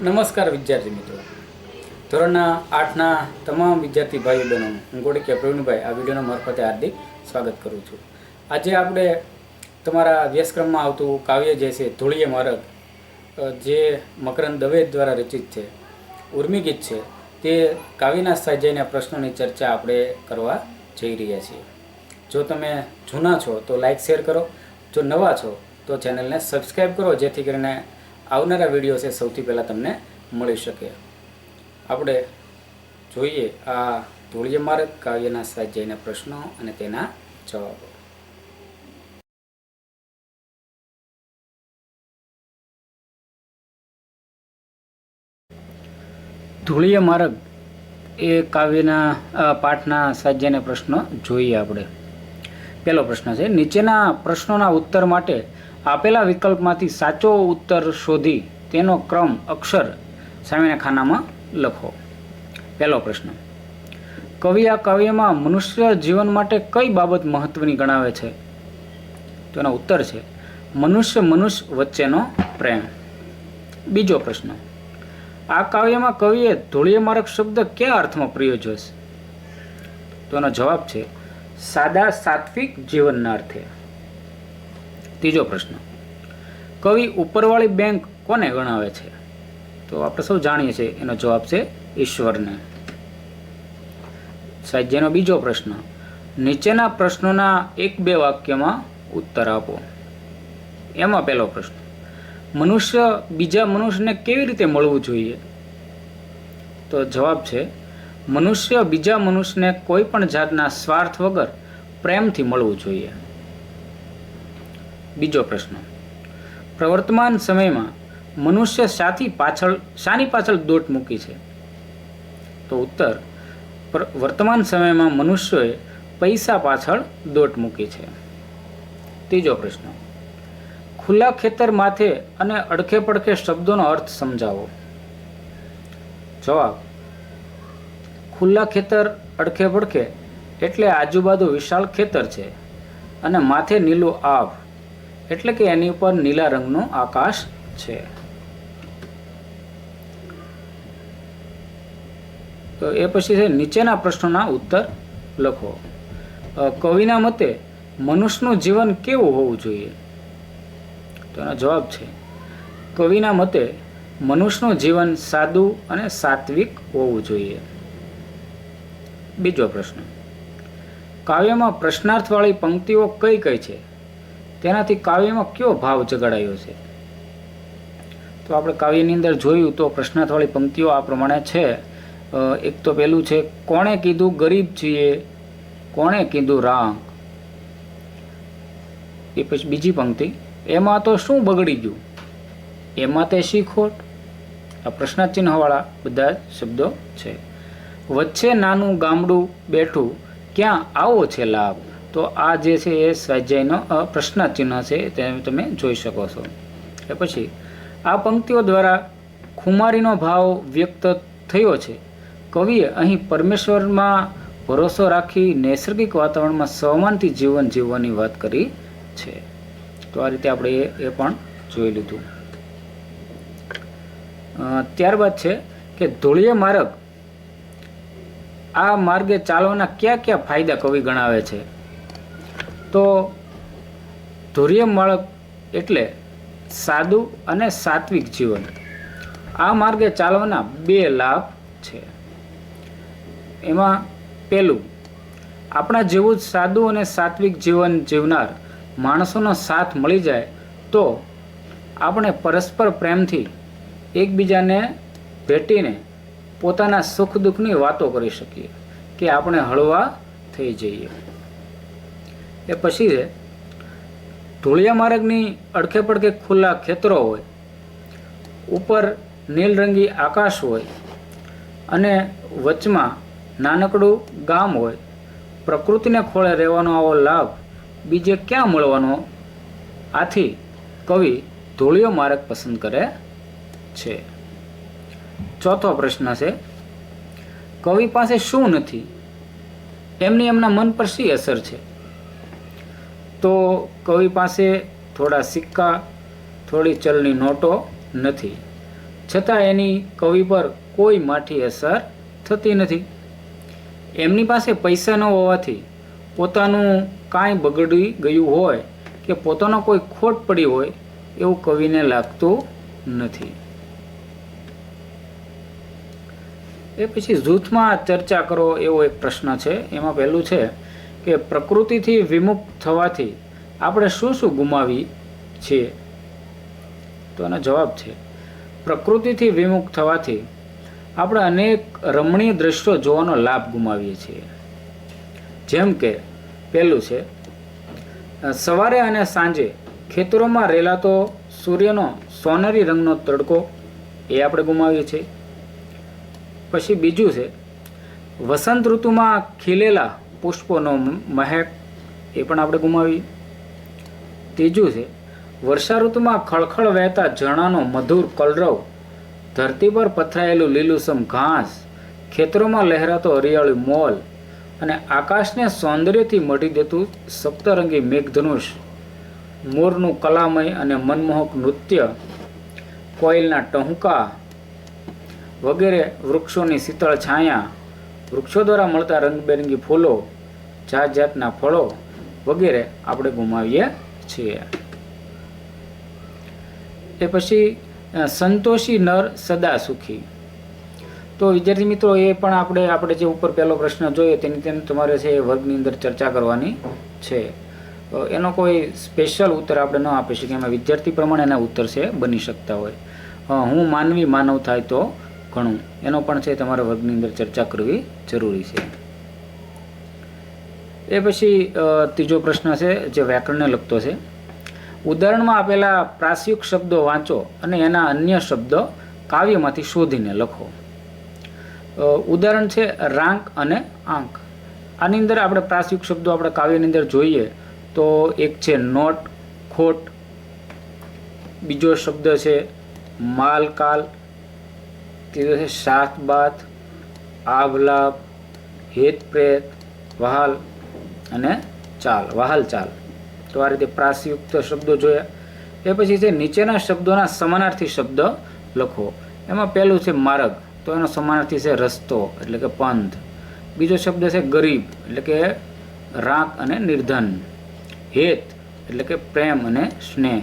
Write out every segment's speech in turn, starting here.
નમસ્કાર વિદ્યાર્થી મિત્રો. ધોરણના આઠના તમામ વિદ્યાર્થી ભાઈ બહેનો, હું ગોડિકિયા પ્રવીણભાઈ. આ વિડીયોના મારફતે હાર્દિક સ્વાગત કરું છું. આજે આપણે તમારા અભ્યાસક્રમમાં આવતું કાવ્ય જે છે ધૂળીય મારગ જે મકરંદ દવે દ્વારા રચિત છે, ઉર્મી છે, તે કાવ્યના સ્વાધ્યાયના પ્રશ્નોની ચર્ચા આપણે કરવા જઈ રહ્યા છીએ. જો તમે જૂના છો તો લાઇક શેર કરો. જો નવા છો તો ચેનલને સબસ્ક્રાઈબ કરો, જેથી કરીને આવનારા વીડિયો છે સૌથી પહેલાં તમને મળી શકે. આપણે જોઈએ આ ધૂળિય માર્ગ, કાવ્યના સ્વાધ્યાયના પ્રશ્નો અને તેના જવાબો. ધૂળિય માર્ગ એ કાવ્યના પાઠના સ્વાધ્યાયના પ્રશ્નો જોઈએ આપણે. પહેલો પ્રશ્ન છે, નીચેના પ્રશ્નોના ઉત્તર માટે આપેલા વિકલ્પમાંથી સાચો ઉત્તર શોધી તેનો ક્રમ અક્ષર સામેના ખાનામાં લખો. પહેલો પ્રશ્ન. કવિ આ કાવ્યમાં મનુષ્ય જીવન માટે કઈ બાબત મહત્વની ગણાવે છે? તો ઉત્તર છે, મનુષ્ય મનુષ્ય વચ્ચેનો પ્રેમ. બીજો પ્રશ્ન. આ કાવ્યમાં કવિએ ધૂળિય માર્ગ શબ્દ કયા અર્થમાં પ્રયોજ્યો છે? તો જવાબ છે, સાદા સાત્વિક જીવનના અર્થે. ત્રીજો પ્રશ્ન. કવિ ઉપરવાળી બેંક કોને ગણાવે છે? તો આપણે સૌ જાણીએ છીએ, એનો જવાબ છે ઈશ્વરને. સાહિત્યનો બીજો પ્રશ્ન, નીચેના પ્રશ્નોના એક બે વાક્યમાં ઉત્તર આપો. એમાં પહેલો પ્રશ્ન, મનુષ્ય બીજા મનુષ્યને કેવી રીતે મળવું જોઈએ? તો જવાબ છે, મનુષ્ય બીજા મનુષ્યને કોઈ પણ જાતના સ્વાર્થ વગર પ્રેમથી મળવું જોઈએ. બીજો પ્રશ્ન. પ્રવર્તમાન સમયમાં મનુષ્ય સાથી પાછળ, શાની પાછળ દોટ મૂકી છે? તો ઉત્તર વર્તમાન સમયમાં મનુષ્યોએ પૈસા પાછળ દોટ મૂકી છે. ત્રીજો પ્રશ્ન. ખુલ્લા ખેતર માથે અને અડખે પડખે શબ્દોનો અર્થ સમજાવો. જવાબ. ખુલ્લા ખેતર અડખે પડખે એટલે આજુબાજુ વિશાળ ખેતર છે અને માથે નીલું આભ એટલે કે એની ઉપર નીલા રંગનું આકાશ છે. તો એ પછી છે, નીચેના પ્રશ્નોના ઉત્તર લખો. કવિના મતે મનુષ્યનું જીવન કેવું હોવું જોઈએ? તો એનો જવાબ છે, કવિના મતે મનુષ્યનું જીવન સાદું અને સાત્વિક હોવું જોઈએ. બીજો પ્રશ્ન, કાવ્યમાં પ્રશ્નાર્થવાળી પંક્તિઓ કઈ કઈ છે? તેનાથી કાવ્યમાં કયો ભાવ જગાડાયો છે? તો આપણે કાવ્યની અંદર જોયું તો પ્રશ્નાર્થવાળી પંક્તિઓ આ પ્રમાણે છે. એક તો પેલું છે, કોણે કીધું ગરીબ છીએ? કોણે કીધું રાંક એ પછી બીજી પંક્તિ, એમાં તો શું બગડી ગયું? એમાં તે શી ખોટ? આ પ્રશ્નચિહ્નવાળા ચિહ્નવાળા બધા શબ્દો છે. વચ્ચે નાનું ગામડું બેઠું, ક્યાં આવો છે લાભ? તો આ જે છે એ સ્વાધ્યાયનો પ્રશ્નાચિહ્ન છે તે તમે જોઈ શકો છો. એ પછી, આ પંક્તિઓ દ્વારા ખુમારીનો ભાવ વ્યક્ત થયો છે. કવિએ અહીં પરમેશ્વરમાં ભરોસો રાખી નૈસર્ગિક વાતાવરણમાં સહમાનથી જીવન જીવવાની વાત કરી છે. તો આ રીતે આપણે એ પણ જોઈ લીધું. ત્યારબાદ છે કે ધૂળિય માર્ગ, આ માર્ગે ચાલવાના કયા કયા ફાયદા કવિ ગણાવે છે? તો ધૂળિય માર્ગ એટલે સાદું અને સાત્વિક જીવન. આ માર્ગે ચાલવાના બે લાભ છે. એમાં પહેલું, આપણા જેવું જ સાદું અને સાત્વિક જીવન જીવનાર માણસોનો સાથ મળી જાય તો આપણે પરસ્પર પ્રેમથી એકબીજાને ભેટીને પોતાના સુખ દુઃખની વાતો કરી શકીએ કે આપણે હળવા થઈ જઈએ. એ પછી છે, ધૂળિયા માર્ગની અડખે પડખે ખુલ્લા ખેતરો હોય, ઉપર નીલરંગી આકાશ હોય અને વચમાં નાનકડું ગામ હોય, પ્રકૃતિને ખોળે રહેવાનો આવો લાભ બીજે ક્યાં મળવાનો? આથી કવિ ધૂળિયો માર્ગ પસંદ કરે છે. ચોથો પ્રશ્ન છે, કવિ પાસે શું નથી? એમની એમના મન પર શી અસર છે? તો કવિ પાસે થોડા સિક્કા, થોડી ચલની નોટો નથી. છતાં એની કવિ પર કોઈ માઠી અસર થતી નથી. એમની પાસે પૈસા ન હોવાથી પોતાનું કાંઈ બગડી ગયું હોય કે પોતાનો કોઈ ખોટ પડી હોય એવું કવિને લાગતું નથી. એ પછી જૂથમાં ચર્ચા કરો એવો એક પ્રશ્ન છે. એમાં પહેલું છે કે પ્રકૃતિથી વિમુખ થવાથી આપણે શું શું ગુમાવી છીએ? તો એનો જવાબ છે, પ્રકૃતિથી વિમુખ થવાથી આપણે અનેક રમણીય દ્રશ્યો જોવાનો લાભ ગુમાવીએ છીએ. જેમ કે પહેલું છે સવારે અને સાંજે ખેતરોમાં રેલાતો સૂર્યનો સોનેરી રંગનો તડકો એ આપણે ગુમાવીએ છીએ. પછી બીજું છે, વસંત ઋતુમાં ખીલેલા પુષ્પોનો મહેક એ પણ આપણે ગુમાવી ત્રીજું છે વર્ષા ઋતુમાં ખળખળ વહેતા ઝરણાનો મધુર કલરવ, ધરતી પર પથરાયેલું લીલુંછમ ઘાસ, ખેતરોમાં લહેરાતો હરિયાળી મોલ અને આકાશને સૌંદર્યથી મઢી દેતું સપ્તરંગી મેઘધનુષ, મોરનું કલામય અને મનમોહક નૃત્ય, કોયલના ટહુકા વગેરે વૃક્ષોની શીતળ છાયા વૃક્ષો દ્વારા મળતા રંગબેરંગી ફૂલો જાત જાતના ફળો વગેરે આપણે ગુમાવીએ છીએ. એ પછી સંતોષી નર સદા સુખી. તો વિદ્યાર્થી મિત્રો, એ પણ આપણે આપણે જે ઉપર પહેલો પ્રશ્ન જોઈએ તેની તેની તમારે છે એ વર્ગની અંદર ચર્ચા કરવાની છે. એનો કોઈ સ્પેશિયલ ઉત્તર આપણે ન આપી શકીએ, એમાં વિદ્યાર્થી પ્રમાણે એના ઉત્તર છે, બની શકતા હોય. હું માનવી માનવ થાય તો ઘણું. એનો પણ છે તમારે વર્ગની અંદર ચર્ચા કરવી જરૂરી છે. એ પછી ત્રીજો પ્રશ્ન છે જે વ્યાકરણને લગતો છે. ઉદાહરણમાં આપેલા પ્રાસયુક શબ્દો વાંચો અને એના અન્ય શબ્દો કાવ્યમાંથી શોધીને લખો. ઉદાહરણ છે રાંક અને આંક. આની અંદર આપણે પ્રાસયુક શબ્દો આપણે કાવ્યની અંદર જોઈએ તો એક છે નોટ, ખોટ. બીજો શબ્દ છે માલકાલ. ત્રીજો છે સાત બાત આભલાભ હેત પ્રેત વહાલ અને ચાલ, વહાલ ચાલ. તો આ રીતે પ્રાસયુક્ત શબ્દો જોયા. એ પછી છે, નીચેના શબ્દોના સમાનાર્થી શબ્દ લખો. એમાં પહેલું છે, માર્ગ. તો એનો સમાનાર્થી છે, રસ્તો, એટલે કે પંથ. બીજો શબ્દ છે, ગરીબ, એટલે કે રાંક અને નિર્ધન. હેત, એટલે કે પ્રેમ અને સ્નેહ.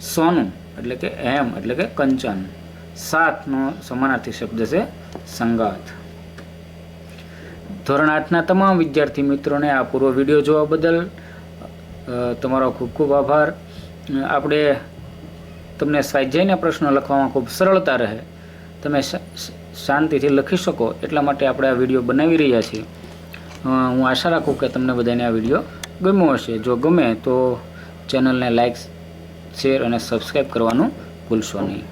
સોનું, એટલે કે એમ, એટલે કે કંચન. સાતનો સમાનાર્થી શબ્દ છે સંગાત ધોરણ આઠના તમામ વિદ્યાર્થી મિત્રોને આ પૂર્વ વીડિયો જોવા બદલ તમારો ખૂબ ખૂબ આભાર. આપણે તમને સ્વાધ્યાયના પ્રશ્નો લખવામાં ખૂબ સરળતા રહે. તમે શાંતિથી લખી શકો એટલા માટે આપણે આ વીડિયો બનાવી રહ્યા છીએ. હું આશા રાખું કે તમને બધાને આ વીડિયો ગમ્યો હશે. જો ગમે તો ચેનલને લાઇક શેર અને સબસ્ક્રાઈબ કરવાનું ભૂલશો નહીં.